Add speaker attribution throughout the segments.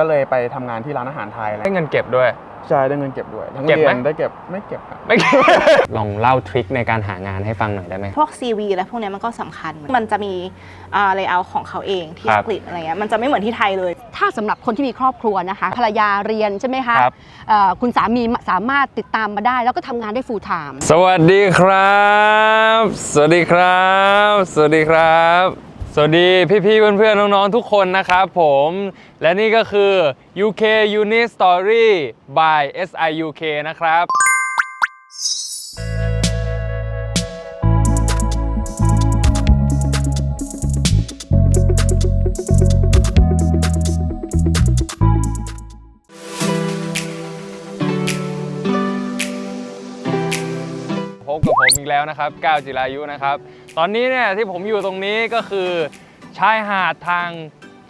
Speaker 1: ก็เลยไปทำงานที่ร้านอาหารไทยอะไร
Speaker 2: ได้เงินเก็บด้วย
Speaker 1: ใช่ได้เงินเก็บด้วยทั้ง
Speaker 2: เก็บ
Speaker 1: เรี
Speaker 2: ไหม
Speaker 1: ยนได้เก็บไม่เก็บครับ
Speaker 2: ไม่ ลองเล่าทริคในการหางานให้ฟังหน่อยได้ไหม
Speaker 3: พวก CV และพวกเนี้ยมันก็สำคัญ มันจะมีอ่า layout ของเขาเองที่
Speaker 2: ครั
Speaker 3: อั
Speaker 2: บ
Speaker 3: งกฤษอะไรเงี้ย มันจะไม่เหมือนที่ไทยเลย
Speaker 4: ถ้าสำหรับคนที่มีครอบครัวนะคะ ภรรยาเรียนใช่ไหมคะ
Speaker 2: ครับ
Speaker 4: เอ่อคุณสามีสามารถติดตามมาได้ แล้วก็ทำงานได้ full time
Speaker 2: สวัสดีครับ สวัสดีครับ สวัสดีครับ สวัสดีพี่ๆเพื่อนๆน้องๆทุกคนนะครับผม และนี่ก็คือ UK Uni Story by SIUK นะครับพบกับผมอีกแล้วนะครับก้าวจิรายุนะครับ ตอนนี้เนี่ยที่ผมอยู่ตรงนี้ก็คือชายหาดทาง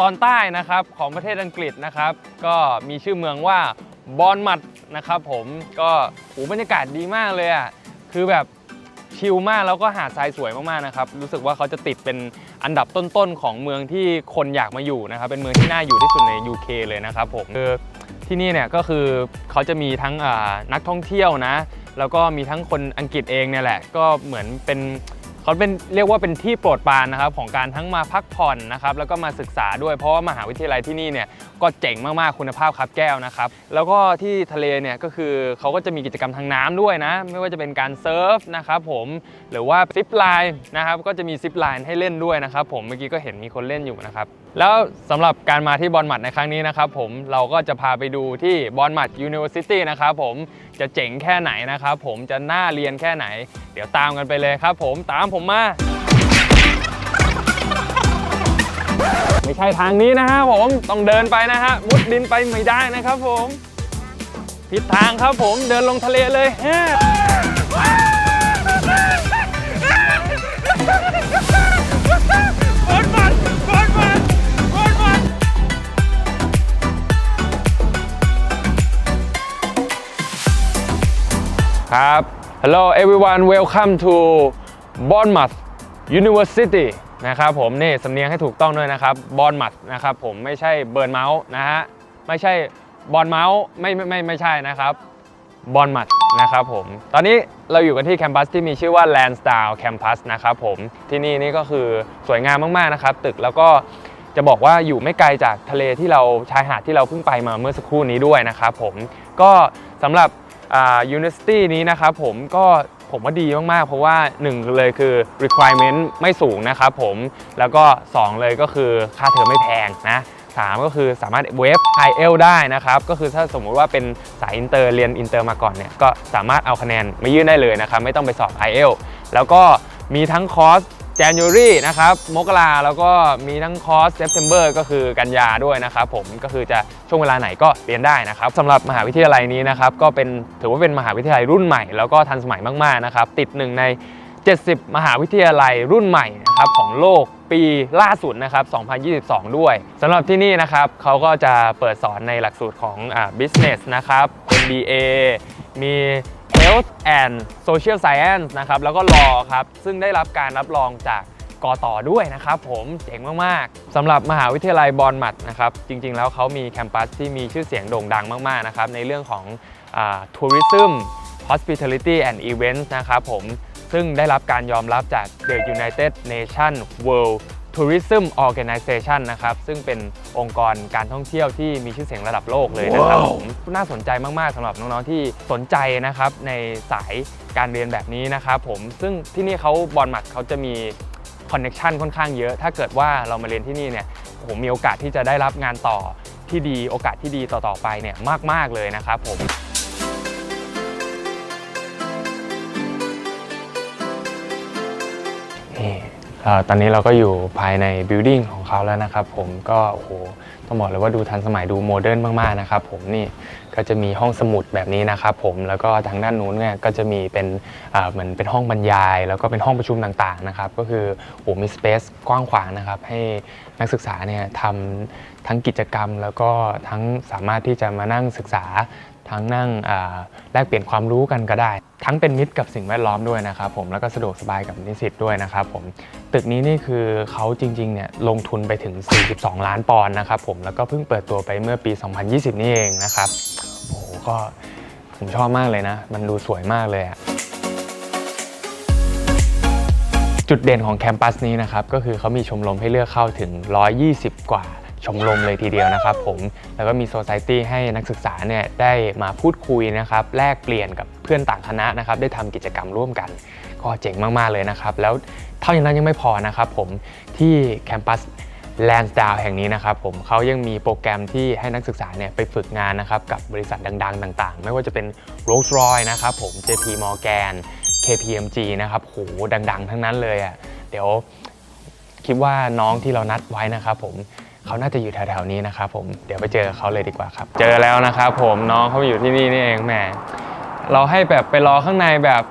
Speaker 2: ตอนใต้นะครับของประเทศอังกฤษนะครับ ก็มีชื่อเมืองว่าบอนมัดนะครับผมก็โหบรรยากาศดีมากเลยอะคือแบบชิลมากแล้วก็หาดทรายสวยมากๆนะครับรู้สึกว่าเขาจะติดเป็นอันดับต้นๆของเมืองที่คนอยากมาอยู่นะครับเป็นเมืองที่น่าอยู่ที่สุดใน UK เลยนะครับผมคือที่นี่เนี่ยก็คือเขาจะมีทั้งนักท่องเที่ยวนะ แล้วก็มีทั้งคนอังกฤษเองเนี่ยแหละ ก็เหมือนเป็น เขาเป็นเรียกว่าเป็นที่โปรดปรานนะครับของการทั้งมาพักผ่อนนะครับแล้วก็มาศึกษาด้วย เพราะว่ามหาวิทยาลัยที่นี่เนี่ยก็เจ๋งมากๆคุณภาพครับแก้วนะครับแล้วก็ที่ทะเลเนี่ยก็คือเขาก็จะมีกิจกรรมทางน้ำด้วยนะ ไม่ว่าจะเป็นการเซิร์ฟนะครับผมหรือว่าซิปไลน์นะครับก็จะมีซิปไลน์ให้เล่นด้วยนะครับผมเมื่อกี้ก็เห็นมีคนเล่นอยู่นะครับแล้วสำหรับการมาที่บอลมัดในครั้งนี้นะครับผมเราก็จะพาไปดูที่บอลมัด University นะครับผม จะเจ๋งแค่ไหนนะครับผมจะน่าเรียนแค่ไหน เดี๋ยวตามกันไปเลยครับผมตามผมมา ไม่ใช่ทางนี้นะฮะผมต้องเดินไปนะฮะมุดดินไปไม่ได้นะครับผม ผิดทางครับผมเดินลงทะเลเลยฮะ ครับ Hello everyone welcome to Bournemouth University นะครับผมนี่สำเนียงให้ถูกต้องด้วยนะครับ Bournemouth นะครับผมไม่ใช่เบิร์นเมาส์นะฮะไม่ใช่บอลเมาส์ไม่ไม่ไม่ใช่นะครับบอลมัดนะครับผมตอนนี้เราอยู่กันที่แคมปัสที่มีชื่อว่า Lansdowne Campus นะครับผมที่นี่นี่ก็คือสวยงามมากๆนะครับ ตึกแล้วก็จะบอกว่าอยู่ไม่ไกลจากทะเลที่เราชายหาดที่เราเพิ่งไปมาเมื่อสักครู่นี้ด้วยนะครับผมก็สำหรับ อ่า University นี้นะครับผมก็ผมว่าดีมาก ๆ เพราะว่า 1 เลยคือ requirement ไม่สูงนะครับผมแล้วก็ 2 เลยก็คือค่าเทอมไม่แพงนะสามก็คือสามารถเวฟ IEL ได้นะครับ ก็คือถ้าสมมุติว่าเป็นสายอินเตอร์เรียนอินเตอร์มาก่อนเนี่ยก็สามารถเอาคะแนนมายื่นได้เลยนะครับ ไม่ต้องไปสอบ IEL แล้วก็มีทั้งคอร์ส January นะครับมกราแล้วก็มีทั้งคอร์ส September ก็คือกันยาด้วยนะครับผมก็คือจะช่วงเวลาไหนก็เรียนได้นะครับสำหรับมหาวิทยาลัยนี้นะครับก็เป็นถือว่าเป็นมหาวิทยาลัยรุ่นใหม่แล้วก็ทันสมัยมากๆนะครับติดหนึ่งใน 70 มหาวิทยาลัยรุ่นใหม่นะครับของโลกปีล่าสุดนะครับ 2022 ด้วยสำหรับที่นี่นะครับเขาก็จะเปิดสอนในหลักสูตรของอ่า business นะครับ MBA มี Health and Social Science นะครับแล้วก็ Law ครับ ซึ่งได้รับการรับรองจากกอต่อด้วยนะครับผมเจ๋งมาก ๆสำหรับมหาวิทยาลัยบอลมัดนะครับจริง ๆ แล้วเขามีแคมปัสที่มีชื่อเสียงโด่งดังมาก ๆ นะครับในเรื่องของทัวริซึม hospitality and events นะครับผมซึ่งได้รับการยอมรับจาก The United Nations World Tourism Organization นะครับ ซึ่งเป็นองค์กรการท่องเที่ยวที่มีชื่อเสียงระดับโลกเลยนะครับผมน่าสนใจมากๆสำหรับน้องๆที่สนใจนะครับในสายการเรียนแบบนี้นะครับผมซึ่งที่นี่เขาบอลมัดเขาจะมีคอนเน็ชันค่อนข้างเยอะ ถ้าเกิดว่าเรามาเรียนที่นี่เนี่ยโอ้โหมีโอกาสที่จะได้รับงานต่อที่ดีโอกาสที่ดีต่อๆไปเนี่ยมาก ๆ เลยนะครับผม ตอนนี้เราก็อยู่ภายในบิลดิ่งของเขาแล้วนะครับผมก็โอ้โหต้องบอกเลยว่าดูทันสมัยดูโมเดิร์นมากๆนะครับผมนี่ก็จะมีห้องสมุดแบบนี้นะครับผมแล้วก็ทางด้านนู้นเนี่ยก็จะมีเป็นเหมือนเป็นห้องบรรยาย แล้วก็เป็นห้องประชุมต่างๆนะครับก็คือโอ้โหมีสเปซกว้างขวางนะครับให้นักศึกษาเนี่ยทำทั้งกิจกรรม แล้วก็ทั้งสามารถที่จะมานั่งศึกษา ทั้งนั่งแลกเปลี่ยนความรู้กันก็ได้ ทั้งเป็นมิตรกับสิ่งแวดล้อมด้วยนะครับผมแล้วก็สะดวกสบายกับนิสิตด้วยนะครับผมตึกนี้นี่คือเขาจริงๆเนี่ยลงทุนไปถึง 42 ล้านปอนด์นะครับผมแล้วก็เพิ่งเปิดตัวไปเมื่อปี 2020 นี่เองนะครับโอ้โหก็ผมชอบมากเลยนะ มันดูสวยมากเลยอะจุดเด่นของแคมปัสนี้นะครับก็คือเขามีชมรมให้เลือกเข้าถึง 120 กว่า ชมรมเลยทีเดียวนะครับผมแล้วก็มีโซซตี้ให้นักศึกษาเนี่ยได้มาพูดคุยนะครับแลกเปลี่ยนกับเพื่อนต่างคณะนะครับได้ทำกิจกรรมร่วมกัน ก็เจ๋งมากๆเลยนะครับ แล้วเท่านั้นยังไม่พอนะครับผมที่แคมปัส Lansdowne แห่งนี้นะครับผมเขายังมีโปรแกรมที่ให้นักศึกษาเนี่ยไปฝึกงานนะครับกับบริษัทดัง ๆ ต่าง ๆ ไม่ว่าจะเป็น Rolls-Royce นะครับผม JP Morgan KPMG นะครับโหดัง ๆ ทั้งนั้นเลยอะเดี๋ยวคิดว่าน้องที่เรานัดไว้นะครับผม เขาน่าจะอยู่แถวๆนี้นะครับผมเดี๋ยวไปเจอเขาเลยดีกว่าครับ เจอแล้วนะครับผมน้องเขามาอยู่ที่นี่นี่เองแหมเราให้แบบไปรอข้างในแบบ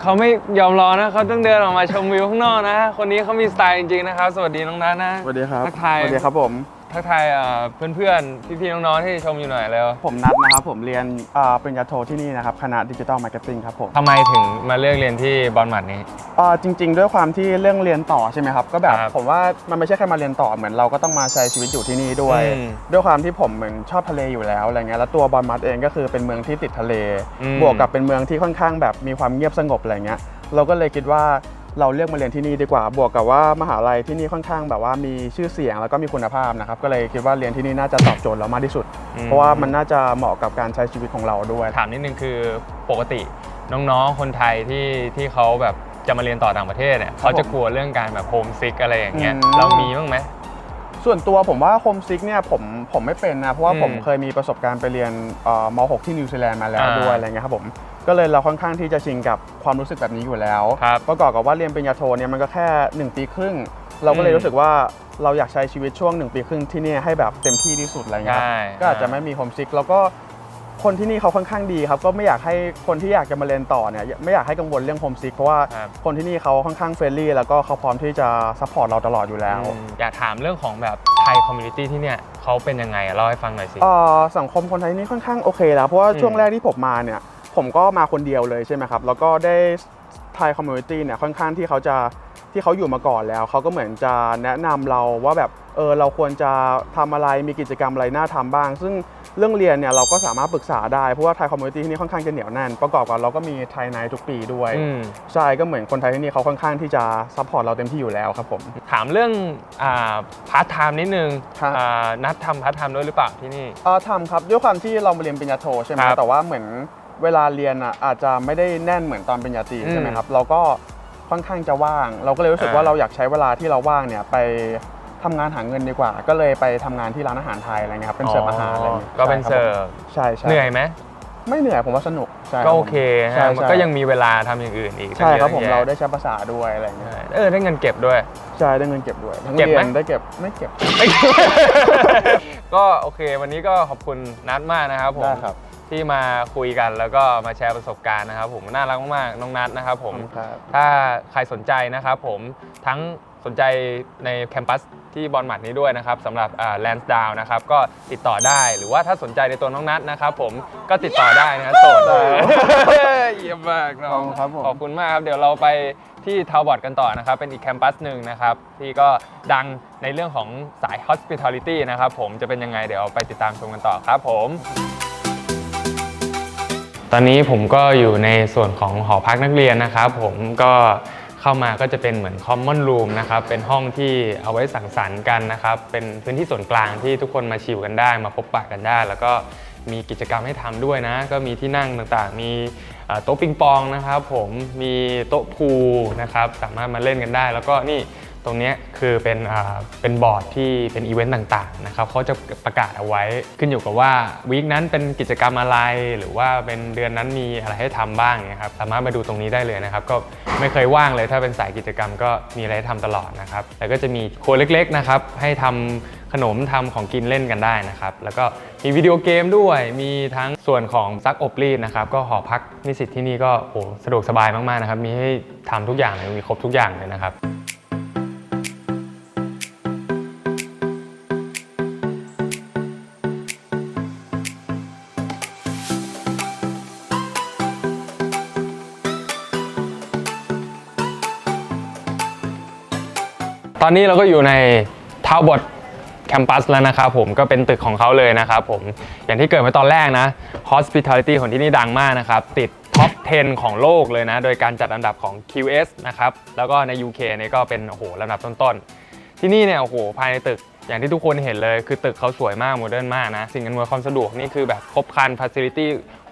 Speaker 2: เขาไม่ยอมรอนะเขาต้องเดินออกมาชมวิวข้างนอกนะ คนนี้เขามีสไตล์จริงๆนะครับ สวัสดีน้องนัทนะ
Speaker 1: สวัสดีครับ
Speaker 2: ทักทาย
Speaker 1: สวัสดีครับผม
Speaker 2: ทักทายเอ่อเพื่อนๆ พี่ๆ น้องๆ ที่ชมอยู่หน่อยแล้ว
Speaker 1: ผมนัดนะครับ ผมเรียนอ่าปริญญาโทที่นี่นะครับ คณะดิจิทัลมาร์เก็ตติ้งครับผม
Speaker 2: ทำไมถึงมาเลือกเรียนที่บอลมัดนี้
Speaker 1: อ่าจริง ๆ ด้วยความที่เรื่องเรียนต่อใช่ไหมครับ ก็แบบ
Speaker 2: ครับ
Speaker 1: ผมว่ามันไม่ใช่แค่มาเรียนต่อเหมือนเราก็ต้องมาใช้ชีวิตอยู่ที่นี่ด้วย
Speaker 2: อืม
Speaker 1: ด้วยความที่ผมเหมือนชอบทะเลอยู่แล้วอะไรเงี้ยแล้วตัวบอลมัดเองก็คือเป็นเมืองที่ติดทะเล
Speaker 2: อืม
Speaker 1: บวกกับเป็นเมืองที่ค่อนข้างแบบมีความเงียบสงบอะไรเงี้ยเราก็เลยคิดว่า เราเลือกมาเรียนที่นี่ดีกว่า บวกกับว่ามหาลัยที่นี่ค่อนข้างแบบว่ามีชื่อเสียงแล้วก็มีคุณภาพนะครับ ก็เลยคิดว่าเรียนที่นี่น่าจะตอบโจทย์เรามากที่สุด
Speaker 2: อืม
Speaker 1: เพราะว่ามันน่าจะเหมาะกับการใช้ชีวิตของเราด้วย
Speaker 2: ถามนิดนึงคือปกติน้องๆ คนไทยที่ที่เขาแบบจะมาเรียนต่อต่างประเทศเนี่ยเขาจะกลัวเรื่องการแบบโฮมซิกอะไรอย่างเงี้ย
Speaker 1: อืม
Speaker 2: เรามีบ้างไหม
Speaker 1: ส่วนตัวผมว่าโฮมซิกเนี่ยผมผมไม่เป็นนะเพราะว่า
Speaker 2: อืม
Speaker 1: ผมเคยมีประสบการณ์ไปเรียนเอ่อม .6 ที่นิวซีแลนด์มาแล้ว
Speaker 2: อ่า
Speaker 1: ด้วยอะไรเงี้ยครับผมก็เลยเราค่อนข้างที่จะชินกับความรู้สึกแบบนี้อยู่แล้ว
Speaker 2: ครับ
Speaker 1: ประกอบกับว่าเรียนปริญญาโทเนี่ยมันก็แค่ 1 ปีครึ่ง เราก็เลย
Speaker 2: อืม
Speaker 1: รู้สึกว่าเราอยากใช้ชีวิตช่วง 1 ปีครึ่งที่เนี่ยให้แบบเต็มที่ที่สุดอะไรเงี้ยครับ
Speaker 2: ใช่
Speaker 1: ก็อาจจะไม่มีโฮมซิกแล้วก็ คนที่นี่เขาค่อนข้างดีครับ ก็ไม่อยากให้คนที่อยากจะมาเรียนต่อเนี่ยไม่อยากให้กังวลเรื่องโฮมซิกเพราะว่า
Speaker 2: ครับ
Speaker 1: คนที่นี่เขาค่อนข้างเฟรนลี่แล้วก็เขาพร้อมที่จะซัพพอร์ตเราตลอดอยู่แล้ว
Speaker 2: อืมอยากถามเรื่องของแบบไทยคอมมูนิตี้ที่เนี่ยเขาเป็นยังไงอะเล่าให้ฟังหน่อยสิ
Speaker 1: เอ่อสังคมคนไทยนี่ค่อนข้างโอเคแล้ว เพราะว่า
Speaker 2: อืม
Speaker 1: ช่วงแรกที่ผมมาเนี่ย ผมก็มาคนเดียวเลยใช่ไหมครับ แล้วก็ได้ไทยคอมมูนิตี้เนี่ยค่อนข้างที่เขาจะที่เขาอยู่มาก่อนแล้ว เขาก็เหมือนจะแนะนำเราว่าแบบเออเราควรจะทำอะไรมีกิจกรรมอะไรน่าทำบ้าง ซึ่ง เรื่องเรียนเนี่ยเราก็สามารถปรึกษาได้ เพราะว่าไทยคอมมูนิตี้ที่นี่ค่อนข้างจะเหนียวแน่น ประกอบกับเราก็มีไทยไนท์ทุกปีด้วย
Speaker 2: อืม
Speaker 1: ใช่ก็เหมือนคนไทยที่นี่เขาค่อนข้างที่จะซัพพอร์ตเราเต็มที่อยู่แล้วครับผม
Speaker 2: ถามเรื่องอ่าพาร์ทไทม์นิดนึง
Speaker 1: ครับ
Speaker 2: อ่านัดทำพาร์ทไทม์ด้วยหรือเปล่าที่นี่
Speaker 1: เออทำครับด้วยความที่เรามาเรียนปริญญาโทใช่ไหม
Speaker 2: ครับ
Speaker 1: แต่ว่าเหมือนเวลาเรียนอะอาจจะไม่ได้แน่นเหมือนตอนปริญญาตรี
Speaker 2: อืม
Speaker 1: ใช่ไหมครับเราก็ค่อนข้างจะว่าง เราก็เลยรู้สึกว่า
Speaker 2: อ่า
Speaker 1: เราอยากใช้เวลาที่เราว่างเนี่ยไป ทำงานหาเงินดีกว่า ก็เลยไปทำงานที่ร้านอาหารไทยอะไรเงี้ยครับเป็นเสิร์ฟอาหารอะไรเงี้ย
Speaker 2: ก็เป็น
Speaker 1: ใช่
Speaker 2: เสิ
Speaker 1: ค
Speaker 2: ร์
Speaker 1: บ
Speaker 2: ฟ
Speaker 1: ใช่ใช่
Speaker 2: เหนื่อยไหม
Speaker 1: ไม่เหนื่อยผมว่าสนุกใช่
Speaker 2: ก็โอเค
Speaker 1: ใช่
Speaker 2: ฮะมัน
Speaker 1: ใช่
Speaker 2: ก็ยังมีเวลาทำอย่างอื่นอีก
Speaker 1: ใช่ครับ
Speaker 2: ตั้ง
Speaker 1: ผม
Speaker 2: ยอะ
Speaker 1: เรา
Speaker 2: แยะ
Speaker 1: ได้ใช้ภาษาด้วยอะไรเงี้ย
Speaker 2: ใช่เออได้เงินเก็บด้วย
Speaker 1: ใช่ได้เงินเก็บด้วยทั้ง
Speaker 2: เก็บ
Speaker 1: เรี
Speaker 2: ไหม
Speaker 1: ยนได้เก็บไม่เก็บ
Speaker 2: ก็โอเควันนี้ก็ขอบคุณนัทมากนะครับผม
Speaker 1: ได้ครับ
Speaker 2: ที่มาคุยกันแล้วก็มาแชร์ประสบการณ์นะครับผมน่ารักมากๆน้องนัทนะครับผม
Speaker 1: ขอบคุณครับ
Speaker 2: ถ้าใครสนใจนะครับผมทั้ง สนใจในแคมปัสที่บอลหมัดนี้ด้วยนะครับสำหรับแลนด์ดาวนะครับก็ติดต่อได้หรือว่าถ้าสนใจในตัวน้องนัทนะครับผมก็ติดต่อได้นะโสด
Speaker 1: ได้
Speaker 2: เยี่ยมมากน้
Speaker 1: ข
Speaker 2: อ
Speaker 1: อบ
Speaker 2: ง
Speaker 1: คุณครับผม
Speaker 2: ขอบคุณมากครับ เดี๋ยวเราไปที่ทาวบอร์ดกันต่อนะครับ เป็นอีกแคมปัสหนึ่งนะครับ ที่ก็ดังในเรื่องของสาย hospitality นะครับผมจะเป็นยังไงเดี๋ยวไปติดตามชมกันต่อครับผมตอนนี้ผมก็อยู่ในส่วนของหอพักนักเรียนนะครับ ผมก็ เข้ามาก็จะเป็นเหมือนคอมมอนรูมนะครับ เป็นห้องที่เอาไว้สังสรรค์กันนะครับ เป็นพื้นที่ส่วนกลางที่ทุกคนมาชิลกันได้ มาพบปะกันได้ แล้วก็มีกิจกรรมให้ทำด้วยนะ ก็มีที่นั่งต่างๆ มีโต๊ะปิงปองนะครับ ผม มีโต๊ะพูนะครับ สามารถมาเล่นกันได้ แล้วก็นี่ ตรงนี้คือเป็นเป็นบอร์ดที่เป็นอีเวนต์ต่างๆนะครับเขาจะประกาศเอาไว้ขึ้นอยู่กับว่าวีคนั้นเป็นกิจกรรมอะไร หรือว่าเป็นเดือนนั้นมีอะไรให้ทำบ้างเนี่ยครับสามารถมาดูตรงนี้ได้เลยนะครับ ก็ไม่เคยว่างเลยถ้าเป็นสายกิจกรรมก็มีอะไรให้ทำตลอดนะครับแล้วก็จะมีครัวเล็กๆนะครับให้ทำขนมทำของกินเล่นกันได้นะครับ แล้วก็มีวิดีโอเกมด้วย มีทั้งส่วนของซักอบรีดนะครับ ก็หอพักนิสิตที่นี่ก็โอ้สะดวกสบายมากๆนะครับ มีให้ทำทุกอย่างเลยมีครบทุกอย่างเลยนะครับ อนนี้เราก็อยู่ในทาวบดแคมปัสแล้วนะครับผมก็เป็นตึกของเขาเลยนะครับผมอย่างที่เกิดมาตอนแรกนะ hospitality ของที่นี่ดังมากนะครับ ติดท็อป 10 ของโลกเลยนะ โดยการจัดอันดับของ QS นะครับ แล้วก็ใน UK เนี่ยก็เป็นโอ้โหลำดับต้นๆ ที่นี่เนี่ยโอ้โหภายในตึก อย่างที่ทุกคนเห็นเลยคือตึกเขาสวยมากโมเดิร์นมากนะ สิ่งอำนวยความสะดวกนี่คือแบบครบครัน facility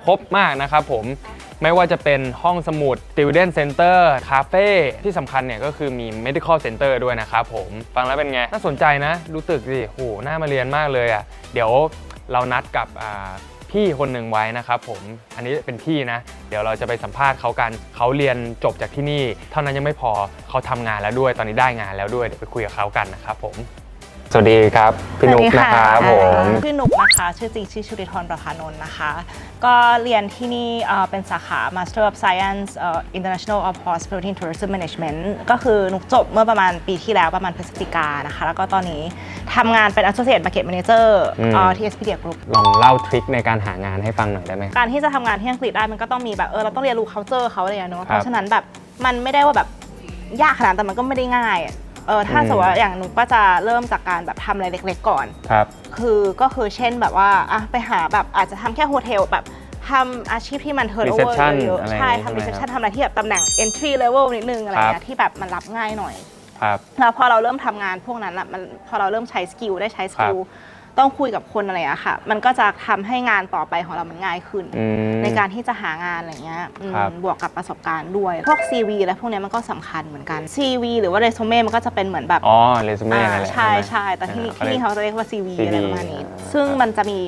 Speaker 2: ครบมากนะครับผมไม่ว่าจะเป็นห้องสมุด student center คาเฟ่ที่สำคัญเนี่ยก็คือมี medical center ด้วยนะครับผม ฟังแล้วเป็นไง น่าสนใจนะ ดูตึกสิโหน่ามาเรียนมากเลยอะ เดี๋ยวเรานัดกับพี่คนหนึ่งไว้นะครับผม อันนี้เป็นพี่นะ เดี๋ยวเราจะไปสัมภาษณ์เขากัน เขาเรียนจบจากที่นี่ เท่านั้นยังไม่พอเขาทำงานแล้วด้วย ตอนนี้ได้งานแล้วด้วย เดี๋ยวไปคุยกับเขากันนะครับผม สวัสดีครับ พี่นุ๊กนะครับผม
Speaker 3: ชื่อนุกนะคะ ชื่อจริงชื่อชุริธรประภานนท์นะคะ ก็เรียนที่นี่เอ่อเป็นสาขา Master of Science เอ่อ International of Hospitality and Tourism Management ก็คือนุกจบเมื่อประมาณปีที่แล้วประมาณพฤศจิกานะคะ แล้วก็ตอนนี้ทำงานเป็น Associate Market Manager
Speaker 2: อืม
Speaker 3: เอ่อที่ Expedia Group
Speaker 2: ลองเล่าทริคในการหางานให้ฟังหน่อยได้ไหม
Speaker 3: การที่จะทำงานที่อังกฤษได้มันก็ต้องมีแบบเออเราต้องเรียนรู้ culture เขาอะไรอย่างเงี้ยเนอะ
Speaker 2: ครับ
Speaker 3: เพราะฉะนั้นแบบมันไม่ได้ว่าแบบยากขนาดนั้นแต่มันก็ไม่ได้ง่ายอะ เออถ้า
Speaker 2: อืม
Speaker 3: สมมติว่าอย่างหนูก็จะเริ่มจากการแบบทำอะไรเล็ก ๆ ก่อน
Speaker 2: ครับ
Speaker 3: คือก็คือเช่นแบบว่าอะไปหาแบบอาจจะทำแค่โฮเทลแบบทำอาชีพที่มันเทิร์นโอเวอร์
Speaker 2: Reception
Speaker 3: เยอะ
Speaker 2: อะไร
Speaker 3: ๆใช่
Speaker 2: อย่างงี้
Speaker 3: ทำ
Speaker 2: ใช่
Speaker 3: รี
Speaker 2: ไหม
Speaker 3: เซพชัน
Speaker 2: ครับ
Speaker 3: ทำอะไรที่แบบตำแหน่ง entry level นิดนึงอะไร
Speaker 2: ครั
Speaker 3: เงี้
Speaker 2: บ
Speaker 3: ยที่แบบมันรับง่ายหน่อย
Speaker 2: ครับ
Speaker 3: แล้วพอเราเริ่มทำงานพวกนั้นอะมันพอเราเริ่มใช้สกิลได้ใช้สกิล ต้องคุยกับคนอะไรอะค่ะ มันก็จะทำให้งานต่อไปของเรามันง่ายขึ้น
Speaker 2: อืม
Speaker 3: ในการที่จะหางานอะไรเงี้ยอืม
Speaker 2: ครับ
Speaker 3: บวกกับประสบการณ์ด้วย พวก CV และพวกเนี้ยมันก็สำคัญเหมือนกัน CV หรือว่าเรซูเม่มันก็จะเป็นเหมือนแบบ
Speaker 2: อ๋อเรซูเม่
Speaker 3: อ่า
Speaker 2: นั่นแหละ
Speaker 3: ใช่
Speaker 2: ไหม
Speaker 3: ใช่แต่ที่
Speaker 2: อ่า
Speaker 3: ที่นี่เขาจะเรียกว่า CV
Speaker 2: CV
Speaker 3: อะไรประมาณนี้
Speaker 2: อ่า
Speaker 3: ซึ่งมันจะมี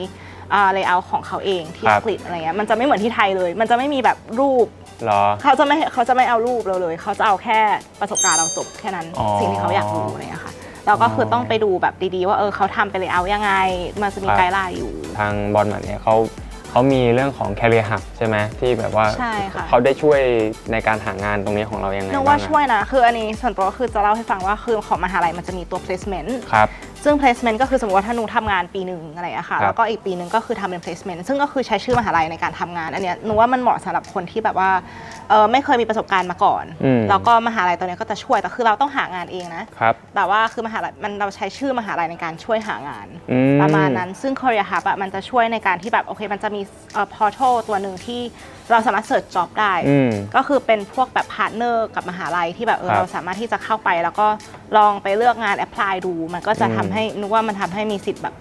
Speaker 3: เลเยอร์ของเขาเองที่
Speaker 2: ครั
Speaker 3: อั
Speaker 2: บ
Speaker 3: งกฤษอะไรเงี้ยมันจะไม่เหมือนที่ไทยเลย มันจะไม่มีแบบรูป
Speaker 2: เหรอ
Speaker 3: เขาจะไม่เขาจะไม่เอารูปเราเลย เขาจะเอาแค่ประสบการณ์เราจบแค่นั้น
Speaker 2: อ๋อ
Speaker 3: สิ่งที่เขาอยากรู้อะไรเงี้ยค่ะ เราก็คือต้องไปดูแบบดีๆ ว่าเออเขาทำไปเลยเอายังไง มันจะมี
Speaker 2: ครับ
Speaker 3: ไกด์ไลน์อยู่
Speaker 2: ทางบอลมัดเนี่ยเขาเขามีเรื่องของ career hub ใช่ไหมที่แบบว่า
Speaker 3: ใช่ค่ะ
Speaker 2: เขาได้ช่วยในการหางานตรงนี้ของเรายังไง
Speaker 3: นึก
Speaker 2: บ้า
Speaker 3: ว่าง
Speaker 2: อะ
Speaker 3: ช่วยนะ คืออันนี้ส่วนตัวคือจะเล่าให้ฟังว่าคือของมหาลัยมันจะมีตัว placement
Speaker 2: ครับ
Speaker 3: ซึ่ง placement ก็คือสมมติว่าถ้าหนูทำงานปีหนึ่งอะไรอะค่ะ
Speaker 2: ครับ
Speaker 3: แล้วก็อีกปีหนึ่งก็คือทำเป็น placement ซึ่งก็คือใช้ชื่อมหาลัยในการทำงาน อันเนี้ยหนูว่ามันเหมาะสำหรับคนที่แบบว่าเออไม่เคยมีประสบการณ์มาก่อน
Speaker 2: อืม
Speaker 3: แล้วก็มหาลัยตัวเนี้ยก็จะช่วยแต่คือเราต้องหางานเองนะ
Speaker 2: ครับ
Speaker 3: แต่ว่าคือมหาลัยมันเราใช้ชื่อมหาลัยในการช่วยหางาน
Speaker 2: อืม
Speaker 3: ประมาณนั้น ซึ่ง Career Hub อะมันจะช่วยในการที่แบบโอเค มันจะมีเอ่อ portal ตัวหนึ่งที่ เราสามารถ search job ได้
Speaker 2: อืม
Speaker 3: ก็คือเป็นพวกแบบพาร์ทเนอร์กับมหาลัยที่แบบเออ
Speaker 2: ครับ
Speaker 3: เราสามารถที่จะเข้าไป แล้วก็ลองไปเลือกงานแอพพลายดู มันก็จะ
Speaker 2: อืม
Speaker 3: ทำให้นึกว่ามันทำให้มีสิทธิ์แบบ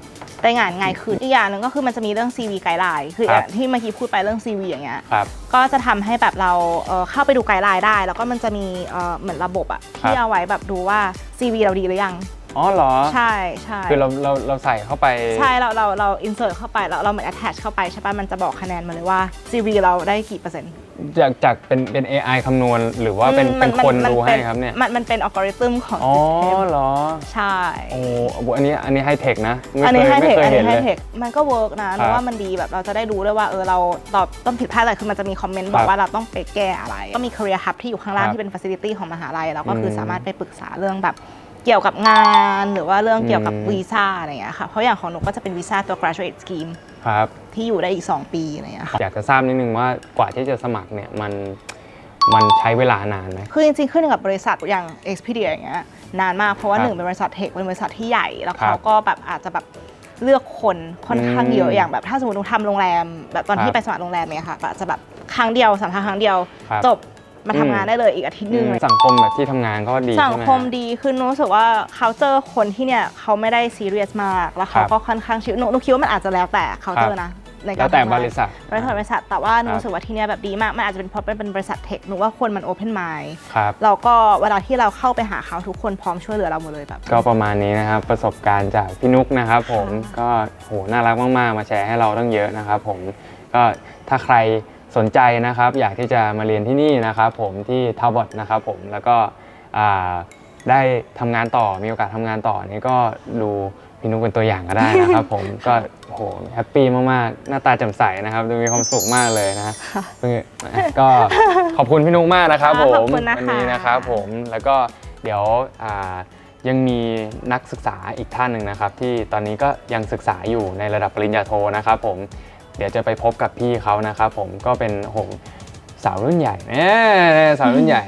Speaker 3: ได้งานง่ายขึ้นอีกอย่างหนึ่งก็คือมันจะมีเรื่อง CV ไกด์ไลน์คือ
Speaker 2: ครับ
Speaker 3: อย่างที่เมื่อกี้พูดไปเรื่อง CV อย่างเงี้ย
Speaker 2: ครับ
Speaker 3: ก็จะทำให้แบบเราเอ่อเข้าไปดูไกด์ไลน์ได้ แล้วก็มันจะมีเอ่อเหมือนระบบอะที่เอาไว้แบบดูว่า CV เราดีหรือยัง
Speaker 2: อ๋อเหรอ
Speaker 3: ใช่ใช่
Speaker 2: คือเราเราเราใส่เข้าไป
Speaker 3: ใช่เราเราเรา insert เข้าไปแล้วเราเหมือน attach เข้าไปใช่ปะมันจะบอกคะแนนมาเลยว่า CV เราได้กี่เปอร์เซ็นต์
Speaker 2: จากจากเป็นเป็น AI คำนวณหรือว่าเป็น
Speaker 3: อืม
Speaker 2: เป็น
Speaker 3: มั
Speaker 2: คน
Speaker 3: มั
Speaker 2: ดู
Speaker 3: ป็
Speaker 2: ให้ครับเนี่ย
Speaker 3: มันมันเป็นอัลกอริทึมของ
Speaker 2: อ๋อ
Speaker 3: system
Speaker 2: เหรอ
Speaker 3: ใช่
Speaker 2: โอ้โหอันนี้อันนี้ไฮเทคนะไม่
Speaker 3: อัน
Speaker 2: เค
Speaker 3: นี้
Speaker 2: ย
Speaker 3: ให้
Speaker 2: ไม่
Speaker 3: เทค
Speaker 2: เคย
Speaker 3: อัน
Speaker 2: เห็
Speaker 3: นี้
Speaker 2: น
Speaker 3: ให้
Speaker 2: เลย
Speaker 3: เทคมันก็เวิร์กนะ
Speaker 2: ครั
Speaker 3: เพราะ
Speaker 2: บ
Speaker 3: ว่ามันดีแบบเราจะได้รู้ด้วยว่าเออเราตอบต้องผิดพลาดอะไรคือมันจะมีคอมเมนต์บอ
Speaker 2: ครั
Speaker 3: ก
Speaker 2: บ
Speaker 3: ว่าเราต้องไปแก้อะไร ก็มี career hub ที่อยู่ข้างล่าง
Speaker 2: ครับ
Speaker 3: ที่เป็น facility ของมหาลัยเราก็คืออ
Speaker 2: ม
Speaker 3: สามารถไปปรึกษาเรื่องแบบเกี่ยวกับงานหรือว่าเรื่องเกี่ยวกับ
Speaker 2: อืม
Speaker 3: วีซ่าอะไรอย่างเงี้ยค่ะ เพราะอย่างของหนูก็จะเป็นวีซ่าตัว graduate scheme
Speaker 2: ครับ
Speaker 3: ที่อยู่ได้อีก 2 ปีอะไรอย่างเงี้ยค่ะ
Speaker 2: อยากจะทราบนิดนึงว่ากว่าที่จะสมัครเนี่ยมันมันใช้เวลานานไหม
Speaker 3: คือจริงๆ ขึ้นอยู่กับบริษัทอย่าง Expedia อย่างเงี้ยนานมากเพราะว่า
Speaker 2: ครับ
Speaker 3: หนึ่งเป็นบริษัทเทคเป็นบริษัทที่ใหญ่ แล้ว
Speaker 2: ครั
Speaker 3: เขา
Speaker 2: บ
Speaker 3: ก็แบบอาจจะแบบเลือกคนค่อนข้างเยอะ
Speaker 2: อืม
Speaker 3: อย่างแบบถ้าสมมติหนูทำโรงแรม แบบตอน
Speaker 2: ครั
Speaker 3: ที่
Speaker 2: บ
Speaker 3: ไปสมัครโรงแรมเนี่ยค่ะอาจจะแบบครั้งเดียวสัมภาษณ์ครั้งเดียว
Speaker 2: ครับ
Speaker 3: จบ มาทำงาน
Speaker 2: อืม
Speaker 3: ได้เลยอีกอาทิตย์หนึง
Speaker 2: อืม
Speaker 3: เลย
Speaker 2: สังคมแบบที่ทำงานก็ดี
Speaker 3: สัง
Speaker 2: ใช่ไหม
Speaker 3: คม
Speaker 2: ฮะ
Speaker 3: ดีคือหนูรู้สึกว่าเขาเจอคนที่เนี่ยเขาไม่ได้ซีเรียสมาก แล้วเขา
Speaker 2: ครับ
Speaker 3: ก็ค่อนข้างชิลหนูหนูคิดว่ามันอาจจะแล้วแต่เขาเจอนะในการ
Speaker 2: แล้วแต่
Speaker 3: ทำงาน
Speaker 2: บริษัท
Speaker 3: บริษัทบริษัท แต่ว่าหนู
Speaker 2: ครับ
Speaker 3: รู้สึกว่าที่เนี่ยแบบดีมาก มันอาจจะเป็นเพราะเป็นบริษัทเทคหนูว่าคนมันโอเพนไมล์
Speaker 2: ครับ
Speaker 3: เราก็เวลาที่เราเข้าไปหาเขาทุกคนพร้อมช่วยเหลือเราหมดเลยแบบ
Speaker 2: ก็ประมาณนี้นะครับ ประสบการณ์จากพี่นุกนะครับผม
Speaker 3: ค่ะ
Speaker 2: ก็โหน่ารักมาก ๆ มาแชร์ให้เราตั้งเยอะนะครับผมก็ถ้าใคร สนใจนะครับ อยากที่จะมาเรียนที่นี่นะครับผมที่ทาวบอทนะครับผมแล้วก็อ่าได้ทำงานต่อมีโอกาสทำงานต่อนี่ก็ดูพี่นุกเป็นตัวอย่างก็ได้นะครับผมก็โหแฮปปี้มากๆ หน้าตาแจ่มใสนะครับ ดูมีความสุขมากเลยนะก็ขอบคุณพี่นุกมากนะครับผม
Speaker 3: ขอบคุณนะคะ
Speaker 2: วันี้นะครับผมแล้วก็เดี๋ยวอ่ายังมีนักศึกษาอีกท่านหนึ่งนะครับ ที่ตอนนี้ก็ยังศึกษาอยู่ในระดับปริญญาโทนะครับผม เดี๋ยวจะไปพบกับพี่เขานะครับผมก็เป็นโอ้โหสาวรุ่นใหญ่แน่สาวรุ่นใหญ่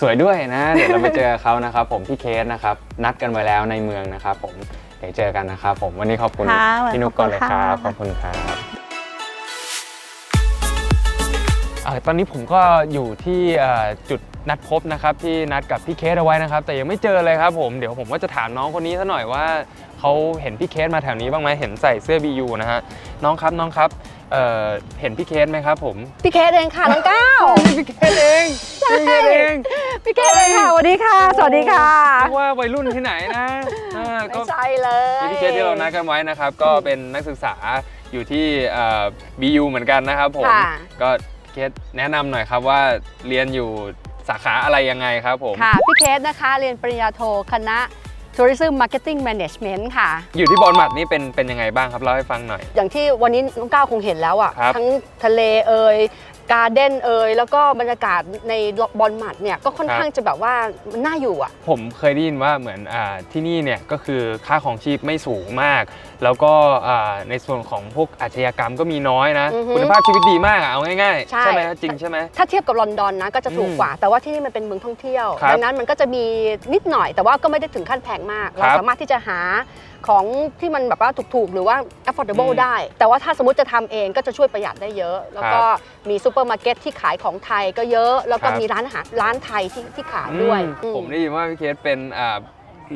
Speaker 2: สวยด้วยนะ เดี๋ยวเราไปเจอเขานะครับผมพี่เคสนะครับนัดกันไว้แล้วในเมืองนะครับผมเดี๋ยวเจอกันนะครับผมวันนี้ขอบคุณ
Speaker 3: ค่ะ
Speaker 2: พี่นุกก่อนเลยครับ
Speaker 3: ข
Speaker 2: ข
Speaker 3: อ
Speaker 2: อ
Speaker 3: บบคุ
Speaker 2: คุณ
Speaker 3: ณ
Speaker 2: ค
Speaker 3: ค่ะ
Speaker 2: รับเออตอนนี้ผมก็อยู่ที่เอ่อจุดนัดพบนะครับที่นัดกับพี่เคสเอาไว้นะครับ แต่ยังไม่เจอเลยครับผมเดี๋ยวผมก็จะถามน้องคนนี้ซะหน่อยว่า เขาเห็นพี่เคสมาแถวนี้บ้างไหมเห็นใส่เสื้อ BU นะฮะน้องครับน้องครับเอ่อเห็นพี่เคสไหมครับผม
Speaker 4: พี่เคสเองค่ะน้องก้าว
Speaker 2: พี่เคสเองพี่เคสเอง
Speaker 4: พี่เคสเองค่ะสวัสดีค่ะ สวัสดีค่ะ
Speaker 2: นึกว่าวัยรุ่นที่ไหนนะอ่าก็
Speaker 4: ไม่ใช่เลย
Speaker 2: พี่เคสที่เรานัดกันไว้นะครับ ก็เป็นนักศึกษาอยู่ที่เอ่อ BU เหมือนกันนะครับผม
Speaker 4: ค่ะ
Speaker 2: ก็เคสแนะนำหน่อยครับว่าเรียนอยู่สาขาอะไรยังไงครับผม
Speaker 4: ค่ะ พี่เคสนะคะเรียนปริญญาโทคณะ Tourism Marketing Management ค่ะ
Speaker 2: อยู่ที่บอลมัดนี่เป็นเป็นยังไงบ้างครับเล่าให้ฟังหน่อย
Speaker 4: อย่างที่วันนี้น้องก้าวคงเห็นแล้วอะ
Speaker 2: ครับ
Speaker 4: ทั้งทะเลเอ่ย การ์เด้นเอ่ยแล้วก็บรรยากาศในบอลหมัดเนี่ยก็ค่อน
Speaker 2: ครับ
Speaker 4: ข้างจะแบบว่ามันน่าอยู่อะ
Speaker 2: ผมเคยได้ยินว่าเหมือนอาที่นี่เนี่ยก็คือค่าของชีพไม่สูงมาก แล้วก็อ่าในส่วนของพวกอาชญากรรมก็มีน้อยนะ
Speaker 4: อือฮึ
Speaker 2: คุณภาพชีวิตดีมากอะเอาง่ายๆ
Speaker 4: ใช่
Speaker 2: ใช่ไหมฮะจริงใช่ไหม
Speaker 4: ถ้าเทียบกับลอนดอนนะก็จะถูกกว่า แต่ว่าที่นี่มันเป็นเมืองท่องเที่ยว
Speaker 2: ครับ
Speaker 4: ดังนั้นมันก็จะมีนิดหน่อย แต่ว่าก็ไม่ได้ถึงขั้นแพงมาก
Speaker 2: ครั
Speaker 4: เรา
Speaker 2: บ
Speaker 4: สามารถที่จะหา ของที่มันแบบว่าถูกๆ หรือว่า affordable
Speaker 2: อืม
Speaker 4: ได้ แต่ว่าถ้าสมมติจะทำเองก็จะช่วยประหยัดได้เยอะ แล้วก็มีซูเปอร์มาร์เก็ตที่ขายของไทยก็เยอะ แล้วก็
Speaker 2: ครับ
Speaker 4: มีร้านอาหารร้านไทยที่ที่ขายด้วย
Speaker 2: อืม
Speaker 4: อืม
Speaker 2: ผมได้ยินว่าพี่เคสเป็นอ่า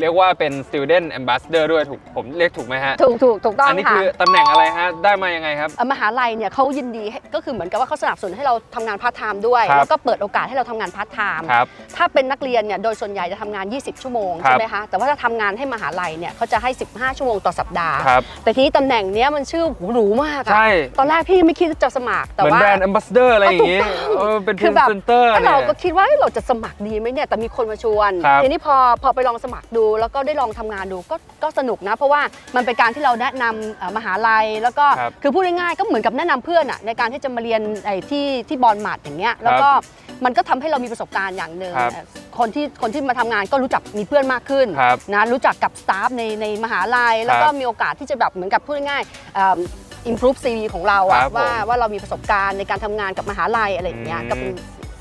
Speaker 2: เรียกว่าเป็น student ambassador ด้วยถูกผมเรียกถูกไหมฮะ
Speaker 4: ถูกถูกถูกต้อง
Speaker 2: อันนี้
Speaker 4: ค่ะ
Speaker 2: คือตำแหน่งอะไรฮะ ได้มายังไงครับ
Speaker 4: เอ่อมหาลัยเนี่ยเขายินดีให้ก็คือเหมือนกับว่าเขาสนับสนุนให้เราทำงานพาร์ทไทม์ด้วย
Speaker 2: ครับ
Speaker 4: แล้วก็เปิดโอกาสให้เราทำงานพาร์ทไทม์
Speaker 2: ครับ
Speaker 4: ถ้าเป็นนักเรียนเนี่ยโดยส่วนใหญ่จะทำงาน 20 ชั่วโมง
Speaker 2: ครั
Speaker 4: ใช่
Speaker 2: บ
Speaker 4: ไหมคะแต่ว่าถ้าทำงานให้มหาลัยเนี่ยเขาจะให้ 15 ชั่วโมงต่อสัปดาห์
Speaker 2: ครับ
Speaker 4: แต่ทีนี้ตำแหน่งเนี้ยมันชื่อหูหรูมากอะ
Speaker 2: ใช่
Speaker 4: ตอนแรกพี่ไม่คิดจะสมัครแต่
Speaker 2: เหมือน
Speaker 4: ว่า
Speaker 2: แบรนด์ ambassador อะไรอย่างงี้
Speaker 4: ถูกต้อง
Speaker 2: เออเป็นพ
Speaker 4: คื
Speaker 2: รี
Speaker 4: อแบบ
Speaker 2: เซนเตอร์
Speaker 4: แล้ว
Speaker 2: เนี่
Speaker 4: เรา
Speaker 2: ย
Speaker 4: ก็คิดว่าเอ้ยเราจะสมัครดีไหมเนี่ยแต่มีคนมาชวน
Speaker 2: ครับ
Speaker 4: ทีนี้พอพอไปลองสมัครดูแล้วก็ได้ลองทำงานดูก็ก็สนุกนะ เพราะว่ามันเป็นการที่เราแนะนำเอ่อมหาลัยแล้วก็
Speaker 2: ครับ
Speaker 4: คือพูดง่ายๆก็เหมือนกับแนะนำเพื่อนอะในการที่จะมาเรียนไอ้ที่ที่บอลมาดอย่างเงี้ยแล้วก็มันก็ทำให้เรามีประสบการณ์อย่างหนึ่ง
Speaker 2: ครับ
Speaker 4: คนที่คนที่มาทำงานก็รู้จักมีเพื่อนมากขึ้น
Speaker 2: ครับ
Speaker 4: นะรู้จักกับสตาฟในในมหาลัย แล้วก็
Speaker 2: ครับ
Speaker 4: มีโอกาสที่จะแบบเหมือนกับพูดง่ายๆเอิ่ม improve CV ของเรา
Speaker 2: ค
Speaker 4: อะ
Speaker 2: รับ
Speaker 4: ว่า
Speaker 2: ผม
Speaker 4: ว่าเรามีประสบการณ์ในการทำงานกับมหาลัยอะไรอย่างเงี้ย
Speaker 2: อืม
Speaker 4: ก็เป็น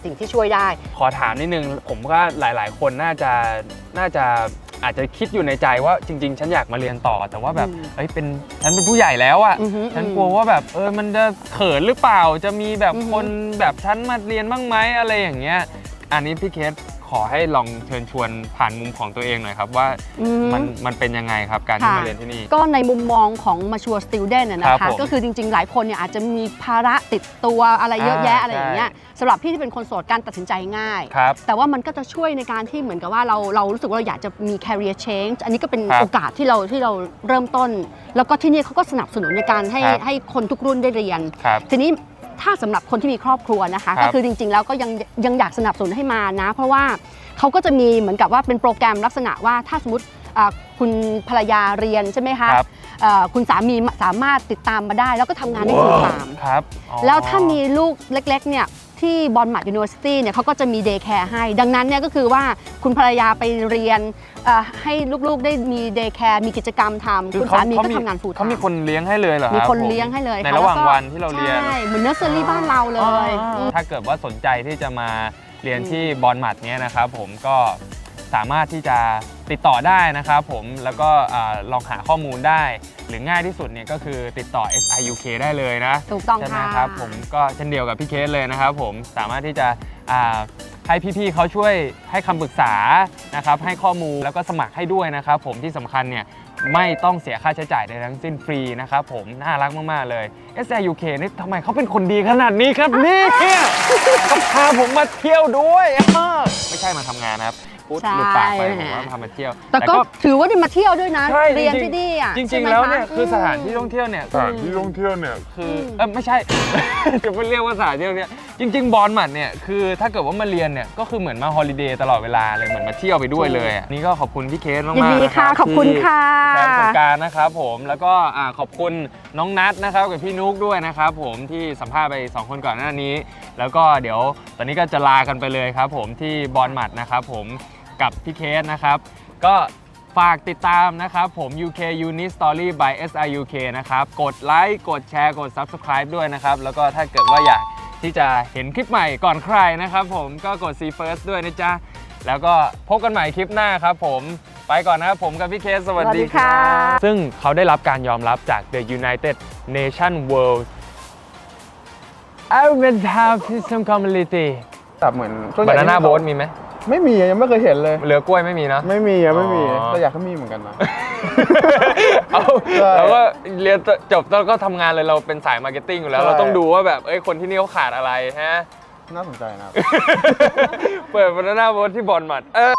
Speaker 4: สิ่งที่ช่วยได้
Speaker 2: ขอถามนิดนึงผมว่าหลาย ๆ คนน่าจะน่าจะ อาจจะคิดอยู่ในใจว่าจริง ๆ ฉันอยากมาเรียนต่อ แต่ว่าแบบ
Speaker 4: อืม
Speaker 2: เอ้ยเป็นฉันเป็นผู้ใหญ่แล้วอะ
Speaker 4: อือฮึ
Speaker 2: ฉัน
Speaker 4: อืม
Speaker 2: กลัวว่าแบบเออมันจะเขินหรือเปล่า จะมีแบบ
Speaker 4: อือฮึ
Speaker 2: คนแบบฉันมาเรียนบ้างไหมอะไรอย่างเงี้ย อันนี้พี่เคส ขอให้ลองเชิญชวนผ่านมุมของตัวเองหน่อยครับว่า
Speaker 4: อืม
Speaker 2: มันมันเป็นยังไงครับการที่
Speaker 4: ค่ะ
Speaker 2: มาเรียนที่นี่
Speaker 4: ก็ในมุมมองของมาชัวร์สติ d เดน
Speaker 2: ครั
Speaker 4: นะ
Speaker 2: บ
Speaker 4: คะ
Speaker 2: ผม
Speaker 4: ก็คือจริงๆ หลายคนเนี่ยอาจจะมีภาระติดตัวอะไรเยอะแยะ
Speaker 2: อ่า
Speaker 4: อะไรอย่างเงี้ย
Speaker 2: ใช่
Speaker 4: สำหรับพี่ที่เป็นคนโสดการตัดสินใจง่าย
Speaker 2: ครับ
Speaker 4: แต่ว่ามันก็จะช่วยในการที่เหมือนกับว่าเราเรารู้สึกว่าเราอยากจะมี career change อันนี้ก็เป็น
Speaker 2: ครับ
Speaker 4: โอกาสที่เราที่เราเริ่มต้น แล้วก็ที่นี่เขาก็สนับสนุนในการให้
Speaker 2: ครับ
Speaker 4: ให้คนทุกรุ่นได้เรียน
Speaker 2: ครับ
Speaker 4: ทีนี้ ถ้าสำหรับคนที่มีครอบครัวนะคะ
Speaker 2: ครับ
Speaker 4: ก็คือจริงๆ แล้วก็ยังยังอยากสนับสนุนให้มานะ เพราะว่าเขาก็จะมีเหมือนกับว่าเป็นโปรแกรมลักษณะว่าถ้าสมมติอ่าคุณภรรยาเรียนใช่ไหมคะ
Speaker 2: ครับ
Speaker 4: เอ่อคุณสามีสามารถติดตามมาได้ แล้วก็ทำงานได้ฟูลไทม์
Speaker 2: ครับอ๋อ
Speaker 4: แล้วถ้ามีลูกเล็กๆเนี่ย ที่บอลมัดยูนิเวอร์ซิตี้เนี่ยเขาก็จะมีเดย์แคร์ให้ ดังนั้นเนี่ยก็คือว่าคุณภรรยาไปเรียนเอ่อให้ลูกๆได้มีเดย์แคร์มีกิจกรรมทำ
Speaker 2: คือ
Speaker 4: คุณ
Speaker 2: เข
Speaker 4: สามี
Speaker 2: เข
Speaker 4: ก็ทำงานฟูลไท
Speaker 2: เขามี
Speaker 4: ม์
Speaker 2: คนเลี้ยงให้เลยเหรอรับ
Speaker 4: มีคน
Speaker 2: ผ
Speaker 4: เลี้ยงให้เลย
Speaker 2: ใน
Speaker 4: ค่
Speaker 2: ระหว่าง
Speaker 4: แล้ก็
Speaker 2: วันที่เราเรียน
Speaker 4: ใช่เหมือนเนอร์เซอรี่บ้านเราเลย
Speaker 2: อ๋อ
Speaker 4: อืม
Speaker 2: ถ้าเกิดว่าสนใจที่จะมาเรียนที่บอลมัดเนี้ยนะครับผมก็ สามารถที่จะติดต่อได้นะครับผมแล้วก็อ่าลองหาข้อมูลได้ หรือง่ายที่สุดเนี่ยก็คือติดต่อ SIUK ได้เลยนะ
Speaker 4: ถูกต้อง
Speaker 2: ใช่ไหม
Speaker 4: ค่ะ
Speaker 2: ครับผมก็เช่นเดียวกับพี่เคสเลยนะครับผมสามารถที่จะอ่าให้พี่ๆเขาช่วยให้คำปรึกษานะครับให้ข้อมูลแล้วก็สมัครให้ด้วยนะครับผมที่สำคัญเนี่ยไม่ต้องเสียค่าใช้จ่ายใดทั้งสิ้นฟรีนะครับผมน่ารักมากๆเลย SIUK นี่ทำไมเขาเป็นคนดีขนาดนี้ครับนี่เขาพาผมมาเที่ยวด้วยอ้อไม่ใช่มาทำงานนะครับ พูดหลุดปากไปผมว่าพามาเที่ยว
Speaker 4: แต่ก็ถือว่าได้มาเที่ยวด้วยนะ
Speaker 2: ใช่
Speaker 4: เรียน
Speaker 2: จริงๆ
Speaker 4: ที่นี่อะ
Speaker 2: จริง
Speaker 4: ใช่ไห
Speaker 2: ๆ
Speaker 4: ม
Speaker 2: แล้ว
Speaker 4: คะ
Speaker 2: เนี่ยคือสถานที่
Speaker 4: ม
Speaker 2: ท่องเที่ยวเนี่ย
Speaker 5: สถานที่ท่องเที่ยวเนี่ย
Speaker 2: คืออ
Speaker 4: ม
Speaker 2: เออไม่ใช่ จะไม่เรียกว่าสถานที่ท่องเที่ยวจริง ๆ บอลหมัดเนี่ยคือถ้าเกิดว่ามาเรียนเนี่ยก็คือเหมือนมาฮอลิเดย์ตลอดเวลาเลยเหมือนมาเที่ยวไปด้วยเลยอะนี่ก็ขอบคุณพี่เคสมากๆ
Speaker 4: ยินดี
Speaker 2: นะค
Speaker 4: ค่ะ
Speaker 2: รับ
Speaker 4: ขอบคุณ
Speaker 2: ที่
Speaker 4: ค่ะ
Speaker 2: แชร์ประสบการณ์นะครับผมแล้วก็อ่าขอบคุณน้องนัทนะครับกับพี่นุ๊กด้วยนะครับผมที่สัมภาษณ์ไป 2 คนก่อนหน้านี้ แล้วก็เดี๋ยวตอนนี้ก็จะลากันไปเลยครับผมที่บอลหมัดนะครับผม กับพี่เคสนะครับ ก็ฝากติดตามนะครับผม UK Unit Story by SIUK นะครับ กดไลค์กดแชร์กด Subscribe ด้วยนะครับ แล้วก็ถ้าเกิดว่าอยากที่จะเห็นคลิปใหม่ก่อนใครนะครับผมก็กด see first ด้วยนะจ๊ะ แล้วก็พบกันใหม่คลิปหน้าครับผมไปก่อนนะครับผมกับพี่เคสสวัส
Speaker 4: สวัส
Speaker 2: ดี
Speaker 4: ดี
Speaker 2: ครั
Speaker 4: ค่ะ
Speaker 2: บซึ่งเขาได้รับการยอมรับจาก The United Nation World Environmental Community
Speaker 1: แบบเหมือนส่วนใหญ่
Speaker 2: บานา
Speaker 1: ที่
Speaker 2: น่า
Speaker 1: เข
Speaker 2: โบ๊ทมีไหม
Speaker 1: ไม่มีอะยังไม่เคยเห็นเลย
Speaker 2: เหลือกล้วยไม่มีเนอะ
Speaker 1: ไม่มีอะไม่มี
Speaker 2: อ๋อ
Speaker 1: แต่อยากให้มีเหมือนกันนะ
Speaker 2: เอา
Speaker 1: ใช่
Speaker 2: เราก็เรียนจบแล้วก็ทำงานเลยเราเป็นสายมาร์เก็ตติ้งอยู่แล้ว
Speaker 1: ใช่
Speaker 2: เราต้องดูว่าแบบเอ้ยคนที่นี่เขาขาดอะไรฮะ
Speaker 1: น่าสนใจนะครับ
Speaker 2: เปิดบานาน่าโบ๊ทที่บอลหมัดเออ